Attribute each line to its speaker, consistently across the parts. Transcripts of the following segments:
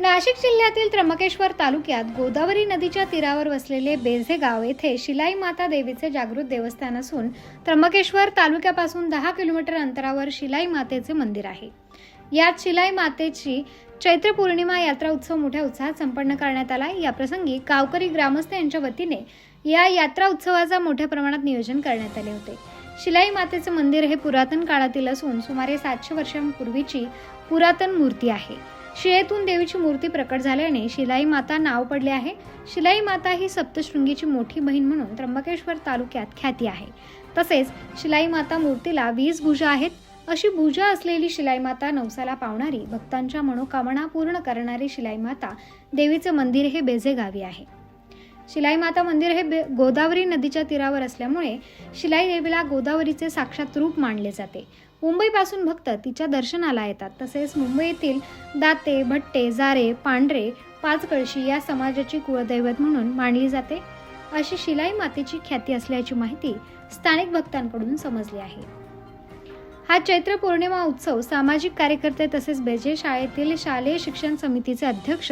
Speaker 1: नाशिक जिल्ह्यातील त्र्यंबकेश्वर तालुक्यात गोदावरी नदीच्या तीरावर वसलेले बेझे गाव येथे शिलाई माता देवीचे जागृत देवस्थान असून त्र्यंबकेश्वर तालुक्यापासून दहा किलोमीटर अंतरावर शिलाई मातेचे मंदिर आहे यात शिलाई मातेची चैत्र पौर्णिमा यात्रा उत्सव मोठ्या उत्साहात संपन्न करण्यात आला या प्रसंगी गावकरी ग्रामस्थ यांच्या वतीने या यात्रा उत्सवाचा मोठ्या प्रमाणात नियोजन करण्यात आले होते शिलाई मातेचे मंदिर हे पुरातन काळातील असून सुमारे सातशे वर्षांपूर्वीची पुरातन मूर्ती आहे शिळेतून देवीची मूर्ती प्रकट झाल्याने शिलाई माता नाव पडले आहे शिलाई माता ही सप्तशृंगीची मोठी बहीण म्हणून त्र्यंबकेश्वर तालुक्यात ख्याती आहे तसेच शिलाई माता मूर्तीला वीस भुजा आहेत अशी भुजा असलेली शिलाई माता नवसाला पावणारी भक्तांच्या मनोकामना पूर्ण करणारी शिलाई माता देवीचं मंदिर हे बेझे गावी आहे शिलाई माता मंदिर हे गोदावरी नदीच्या तीरावर असल्यामुळे शिलाई देवीला गोदावरीचे साक्षात रूप मानले जाते मुंबईपासून भक्त तिच्या दर्शनाला येतात तसेच मुंबईतील दाते भट्टे जारे पांढरे पाचकळशी या समाजाची कुळदैवत म्हणून मानली जाते अशी शिलाई मातेची ख्याती असल्याची माहिती स्थानिक भक्तांकडून समजली आहे हा चैत्र पौर्णिमा उत्सव सामाजिक कार्यकर्ते तसेच बेजे शाळेतील शालेय शिक्षण समितीचे अध्यक्ष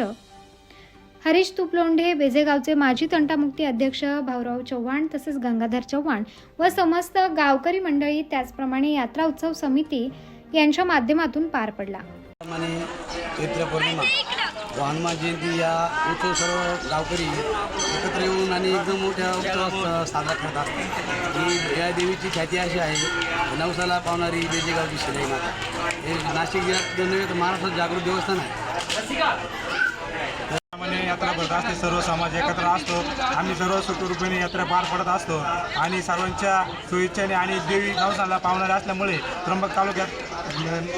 Speaker 1: हरीश तुपलोंढे बेजेगावचे माजी तंटामुक्ती अध्यक्ष भाऊराव चव्हाण तसेच गंगाधर चव्हाण व समस्त गावकरी मंडळी त्याचप्रमाणे यात्रा उत्सव समिती यांच्या माध्यमातून पार पडला
Speaker 2: व हनुमान जयंती या उत्सव सर्व गावकरी एकत्र येऊन आणि एकदम मोठ्या उत्सवात साजरा करत असतात ही या देवीची ख्याती अशी आहे नवसाला पावणारी बेजेगावची शिलाई माता हे नाशिक जिल्ह्यात नव्हे तर महाराष्ट्रात जागृत देवस्थान आहे
Speaker 3: असते सर्व समाज एकत्र असतो आम्ही सर्व सुखरूपीने यात्रा पार पडत असतो आणि सर्वांच्या सोयीच्छाने आणि देवी नवसाला पावणारे असल्यामुळे त्र्यंबक तालुक्यात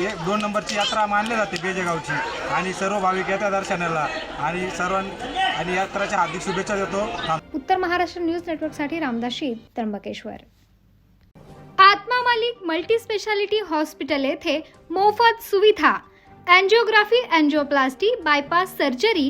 Speaker 3: एक दोन नंबरची यात्रा मानली जाते बेजेगावची आणि सर्व भाविक येतात दर्शनाला आणि सर्व आणि यात्राच्या हार्दिक शुभेच्छा देतो
Speaker 1: उत्तर महाराष्ट्र न्यूज नेटवर्कसाठी रामदाशी त्र्यंबकेश्वर आत्मा मालिक मल्टी स्पेशालिटी हॉस्पिटल येथे मोफत सुविधा अँजिओग्राफी अँजिओप्लास्टी बायपास सर्जरी